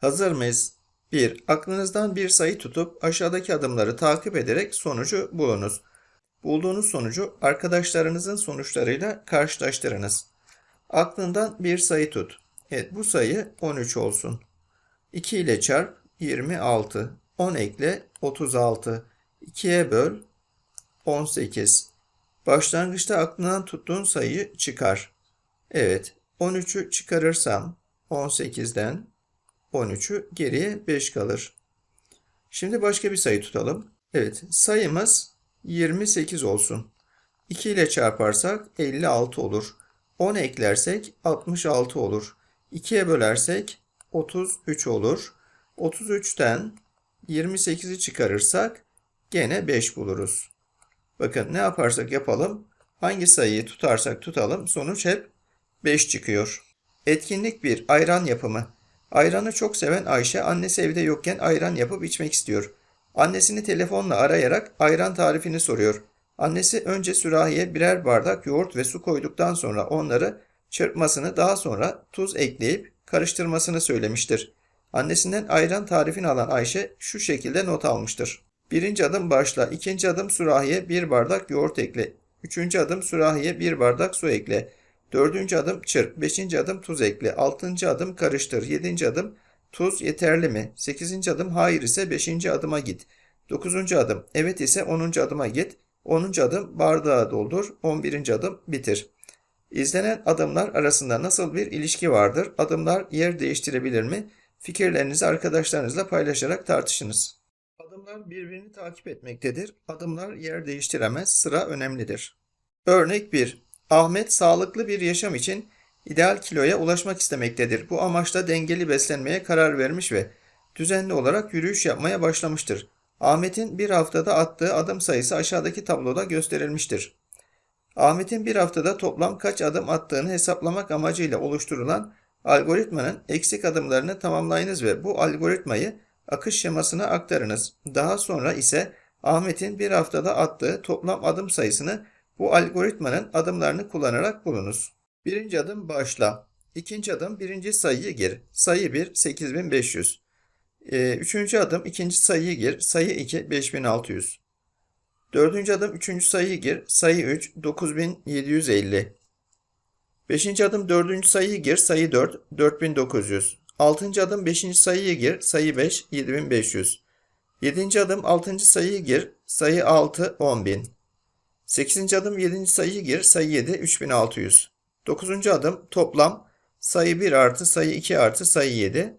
Hazır mıyız? 1. Aklınızdan bir sayı tutup aşağıdaki adımları takip ederek sonucu bulunuz. Bulduğunuz sonucu arkadaşlarınızın sonuçlarıyla karşılaştırınız. Aklından bir sayı tut. Evet bu sayı 13 olsun. 2 ile çarp 26. 10 ekle 36. 2'ye böl 18. Başlangıçta aklından tuttuğun sayıyı çıkar. Evet 13'ü çıkarırsam 18'den 13'ü geriye 5 kalır. Şimdi başka bir sayı tutalım. Evet sayımız 28 olsun. 2 ile çarparsak 56 olur. 10 eklersek 66 olur. 2'ye bölersek 33 olur. 33'ten 28'i çıkarırsak gene 5 buluruz. Bakın ne yaparsak yapalım hangi sayıyı tutarsak tutalım sonuç hep 5 çıkıyor. Etkinlik 1. Ayran yapımı. Ayranı çok seven Ayşe annesi evde yokken ayran yapıp içmek istiyor. Annesini telefonla arayarak ayran tarifini soruyor. Annesi önce sürahiye birer bardak yoğurt ve su koyduktan sonra onları çırpmasını daha sonra tuz ekleyip karıştırmasını söylemiştir. Annesinden ayran tarifini alan Ayşe şu şekilde not almıştır. Birinci adım başla. ikinci adım sürahiye bir bardak yoğurt ekle. Üçüncü adım sürahiye bir bardak su ekle. Dördüncü adım çırp. Beşinci adım tuz ekle. Altıncı adım karıştır. Yedinci adım tuz yeterli mi? Sekizinci adım hayır ise beşinci adıma git. Dokuzuncu adım evet ise onuncu adıma git. Onuncu adım bardağı doldur. On birinci adım bitir. İzlenen adımlar arasında nasıl bir ilişki vardır? Adımlar yer değiştirebilir mi? Fikirlerinizi arkadaşlarınızla paylaşarak tartışınız. Adımlar birbirini takip etmektedir. Adımlar yer değiştiremez. Sıra önemlidir. Örnek 1. Ahmet sağlıklı bir yaşam için ideal kiloya ulaşmak istemektedir. Bu amaçla dengeli beslenmeye karar vermiş ve düzenli olarak yürüyüş yapmaya başlamıştır. Ahmet'in bir haftada attığı adım sayısı aşağıdaki tabloda gösterilmiştir. Ahmet'in bir haftada toplam kaç adım attığını hesaplamak amacıyla oluşturulan algoritmanın eksik adımlarını tamamlayınız ve bu algoritmayı akış şemasına aktarınız. Daha sonra ise Ahmet'in bir haftada attığı toplam adım sayısını bu algoritmanın adımlarını kullanarak bulunuz. Birinci adım başla. İkinci adım birinci sayıyı gir. Sayı 1 8500. Ee, üçüncü adım ikinci sayıyı gir. Sayı 2 5600. Dördüncü adım üçüncü sayıyı gir. Sayı 3 9750. Beşinci adım dördüncü sayıyı gir. Sayı 4 4900. Altıncı adım beşinci sayıyı gir. Sayı 5 7500. Yedinci adım altıncı sayıyı gir. Sayı 6 10000. Sekizinci adım yedinci sayıyı gir. Sayı 7 3600. Dokuzuncu adım toplam sayı 1 artı sayı 2 artı sayı 7.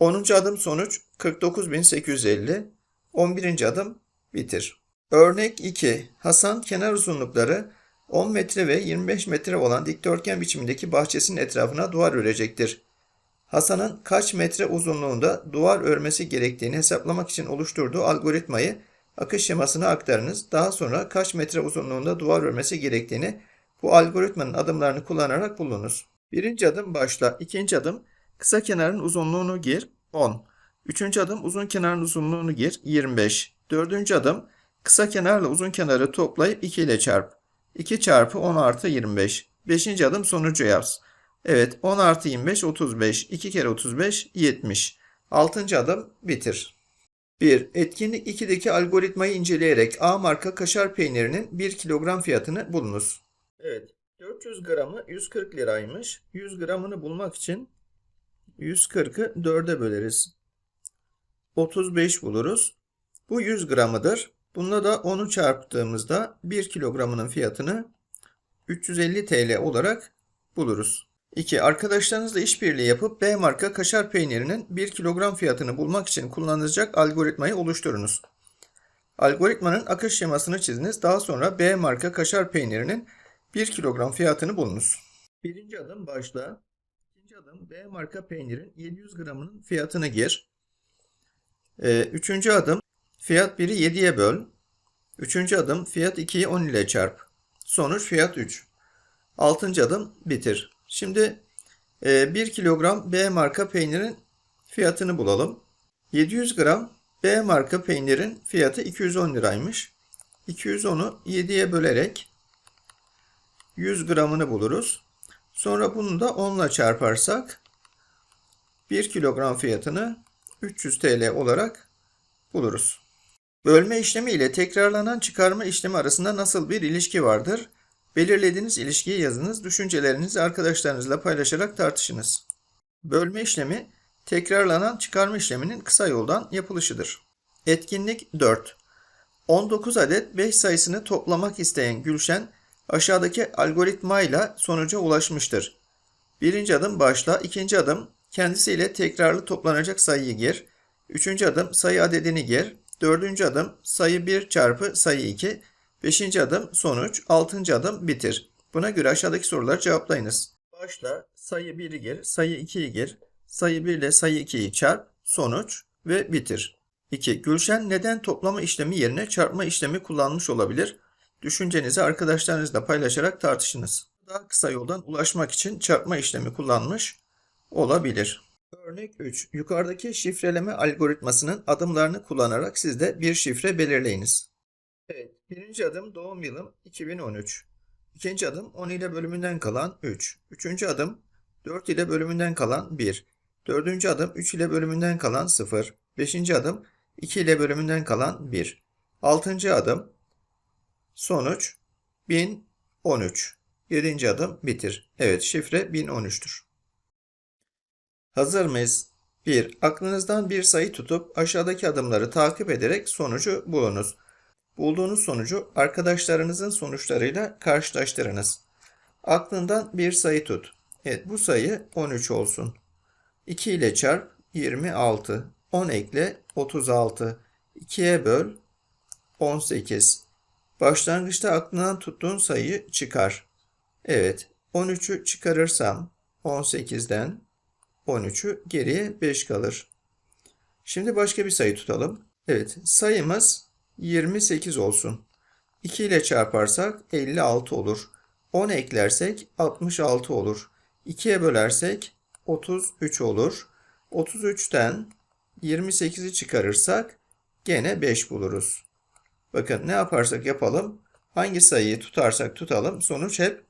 Onuncu adım sonuç 49850. 11. adım bitir. Örnek 2. Hasan kenar uzunlukları 10 metre ve 25 metre olan dikdörtgen biçimindeki bahçesinin etrafına duvar örecektir. Hasan'ın kaç metre uzunluğunda duvar örmesi gerektiğini hesaplamak için oluşturduğu algoritmayı akış şemasına aktarınız. Daha sonra kaç metre uzunluğunda duvar örmesi gerektiğini bu algoritmanın adımlarını kullanarak bulunuz. Birinci adım başla. İkinci adım kısa kenarın uzunluğunu gir 10. Üçüncü adım uzun kenarın uzunluğunu gir 25. Dördüncü adım kısa kenarla uzun kenarı toplayıp 2 ile çarp. 2 çarpı 10 artı 25. Beşinci adım sonucu yaz. Evet 10 artı 25 35. 2 kere 35 70. Altıncı adım bitir. 1. Etkinlik 2'deki algoritmayı inceleyerek A marka kaşar peynirinin 1 kilogram fiyatını bulunuz. Evet 400 gramı 140 liraymış. 100 gramını bulmak için 140'ı 4'e böleriz. 35 buluruz. Bu 100 gramıdır. Bununla da 10'u çarptığımızda 1 kilogramının fiyatını 350 TL olarak buluruz. 2. Arkadaşlarınızla işbirliği yapıp B marka kaşar peynirinin 1 kilogram fiyatını bulmak için kullanılacak algoritmayı oluşturunuz. Algoritmanın akış şemasını çiziniz. Daha sonra B marka kaşar peynirinin 1 kilogram fiyatını bulunuz. Birinci adım başla. İkinci adım B marka peynirin 700 gramının fiyatını gir. Ee, üçüncü adım fiyat 1'i 7'ye böl. Üçüncü adım fiyat 2'yi 10 ile çarp. Sonuç fiyat 3. Altıncı adım bitir. Şimdi e, 1 kilogram B marka peynirin fiyatını bulalım. 700 gram B marka peynirin fiyatı 210 liraymış. 210'u 7'ye bölerek 100 gramını buluruz. Sonra bunu da 10 ile çarparsak 1 kilogram fiyatını 300 TL olarak buluruz. Bölme işlemi ile tekrarlanan çıkarma işlemi arasında nasıl bir ilişki vardır? Belirlediğiniz ilişkiyi yazınız, düşüncelerinizi arkadaşlarınızla paylaşarak tartışınız. Bölme işlemi tekrarlanan çıkarma işleminin kısa yoldan yapılışıdır. Etkinlik 4. 19 adet 5 sayısını toplamak isteyen Gülşen aşağıdaki algoritmayla sonuca ulaşmıştır. Birinci adım başla, ikinci adım kendisiyle tekrarlı toplanacak sayıyı gir, üçüncü adım sayı adedini gir, dördüncü adım sayı 1 çarpı sayı 2, beşinci adım sonuç, altıncı adım bitir. Buna göre aşağıdaki soruları cevaplayınız. Başla, sayı 1'i gir, sayı 2'yi gir, sayı 1 ile sayı 2'yi çarp, sonuç ve bitir. 2. Gülşen neden toplama işlemi yerine çarpma işlemi kullanmış olabilir? Düşüncenizi arkadaşlarınızla paylaşarak tartışınız. Daha kısa yoldan ulaşmak için çarpma işlemi kullanmış olabilir. Örnek 3. Yukarıdaki şifreleme algoritmasının adımlarını kullanarak siz de bir şifre belirleyiniz. Evet. Birinci adım doğum yılım 2013. İkinci adım 10 ile bölümünden kalan 3. Üçüncü adım 4 ile bölümünden kalan 1. Dördüncü adım 3 ile bölümünden kalan 0. Beşinci adım 2 ile bölümünden kalan 1. Altıncı adım sonuç 1013. Yedinci adım bitir. Evet şifre 1013'tür. Hazır mıyız? 1. Aklınızdan bir sayı tutup aşağıdaki adımları takip ederek sonucu bulunuz. Bulduğunuz sonucu arkadaşlarınızın sonuçlarıyla karşılaştırınız. Aklından bir sayı tut. Evet bu sayı 13 olsun. 2 ile çarp 26. 10 ekle 36. 2'ye böl 18. Başlangıçta aklından tuttuğun sayıyı çıkar. Evet 13'ü çıkarırsam 18'den 13'ü geriye 5 kalır. Şimdi başka bir sayı tutalım. Evet sayımız 28 olsun. 2 ile çarparsak 56 olur. 10 eklersek 66 olur. 2'ye bölersek 33 olur. 33'ten 28'i çıkarırsak gene 5 buluruz. Bakın ne yaparsak yapalım hangi sayıyı tutarsak tutalım sonuç hep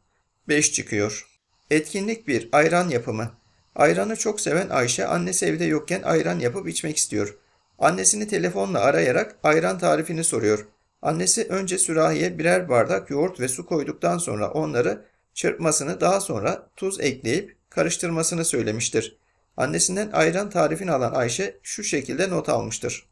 5 çıkıyor. Etkinlik 1. Ayran yapımı. Ayranı çok seven Ayşe annesi evde yokken ayran yapıp içmek istiyor. Annesini telefonla arayarak ayran tarifini soruyor. Annesi önce sürahiye birer bardak yoğurt ve su koyduktan sonra onları çırpmasını daha sonra tuz ekleyip karıştırmasını söylemiştir. Annesinden ayran tarifini alan Ayşe şu şekilde not almıştır.